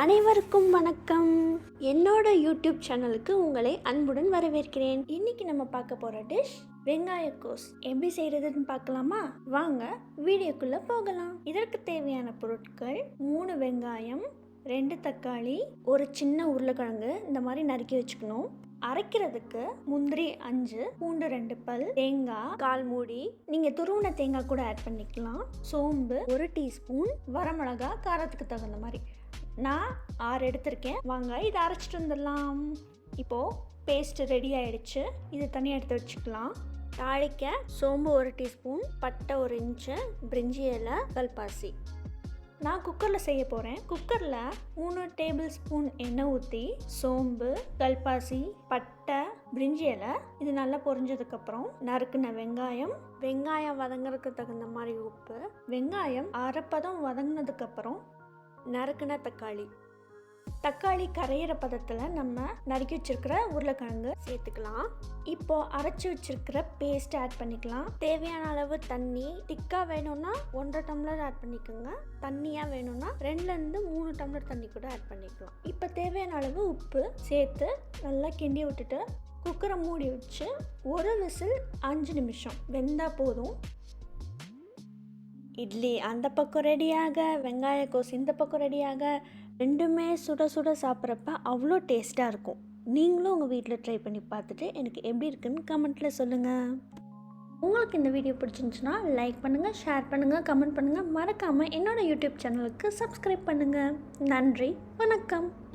அனைவருக்கும் வணக்கம். என்னோட யூடியூப் சேனலுக்கு உங்களை அன்புடன் வரவேற்கிறேன். இன்னைக்கு நம்ம பார்க்க போகிற டிஷ் வெங்காய கோஸ். எப்படி செய்கிறதுன்னு பார்க்கலாமா? வாங்க வீடியோக்குள்ளே போகலாம். இதற்கு தேவையான பொருட்கள் மூணு வெங்காயம் ரெண்டு தக்காளி ஒரு சின்ன உருளைக்கிழங்கு இந்த மாதிரி நறுக்கி வச்சுக்கணும். அரைக்கிறதுக்கு முந்திரி அஞ்சு பூண்டு ரெண்டு பல் தேங்காய் கால் மூடி. நீங்க துருவன தேங்காய் கூட ஆட் பண்ணிக்கலாம். சோம்பு ஒரு டீஸ்பூன் வரமிளகா காரத்துக்கு தகுந்த மாதிரி. நான் ஆறு எடுத்திருக்கேன். வாங்க இதை அரைச்சிட்டு வந்துடலாம். இப்போது பேஸ்ட்டு ரெடி ஆயிடுச்சு. இது தனியாக எடுத்து வச்சுக்கலாம். தாளிக்க சோம்பு ஒரு டீஸ்பூன் பட்டை ஒரு இன்ச்சு பிரிஞ்சி இலை கல்பாசி. நான் குக்கரில் செய்ய போகிறேன் குக்கரில் மூணு டேபிள் ஸ்பூன் எண்ணெய் ஊற்றி சோம்பு கல்பாசி பட்டை பிரிஞ்சி இலை இது நல்லா பொரிஞ்சதுக்கப்புறம் நறுக்குன வெங்காயம். வெங்காயம் வதங்குறதுக்கு தகுந்த மாதிரி உப்பு. வெங்காயம் அரைப்பதம் வதங்கினதுக்கப்புறம் நறுக்குன தக்காளி. தக்காளி கரையிற பதத்தில் நம்ம நறுக்கி வச்சிருக்கிற உருளைக்கிழங்கு சேர்த்துக்கலாம். இப்போ அரைச்சி வச்சிருக்கிற பேஸ்ட் ஆட் பண்ணிக்கலாம். தேவையான அளவு தண்ணி திக்காக வேணும்னா ஒன்றரை டம்ளர் ஆட் பண்ணிக்கோங்க. தண்ணியாக வேணும்னா ரெண்டுலேருந்து மூணு டம்ளர் தண்ணி கூட ஆட் பண்ணிக்கலாம். இப்போ தேவையான அளவு உப்பு சேர்த்து நல்லா கிண்டி விட்டுட்டு குக்கரை மூடி வச்சு ஒரு விசில் அஞ்சு நிமிஷம். வெந்தால் போதும். இட்லி அந்த பக்கம் ரெடியாக வெங்காய கோஸ் இந்த பக்கம் ரெடியாக ரெண்டுமே சுட சுட சாப்பிட்றப்ப அவ்வளோ டேஸ்ட்டாக இருக்கும். நீங்களும் உங்கள் வீட்டில் ட்ரை பண்ணி பார்த்துட்டு எனக்கு எப்படி இருக்குன்னு கமெண்ட்டில் சொல்லுங்கள் உங்களுக்கு இந்த வீடியோ பிடிச்சிருந்துச்சுன்னா லைக் பண்ணுங்கள் ஷேர் பண்ணுங்கள் கமெண்ட் பண்ணுங்கள் மறக்காமல் என்னோடய யூடியூப் சேனலுக்கு சப்ஸ்கிரைப் பண்ணுங்கள் நன்றி வணக்கம்.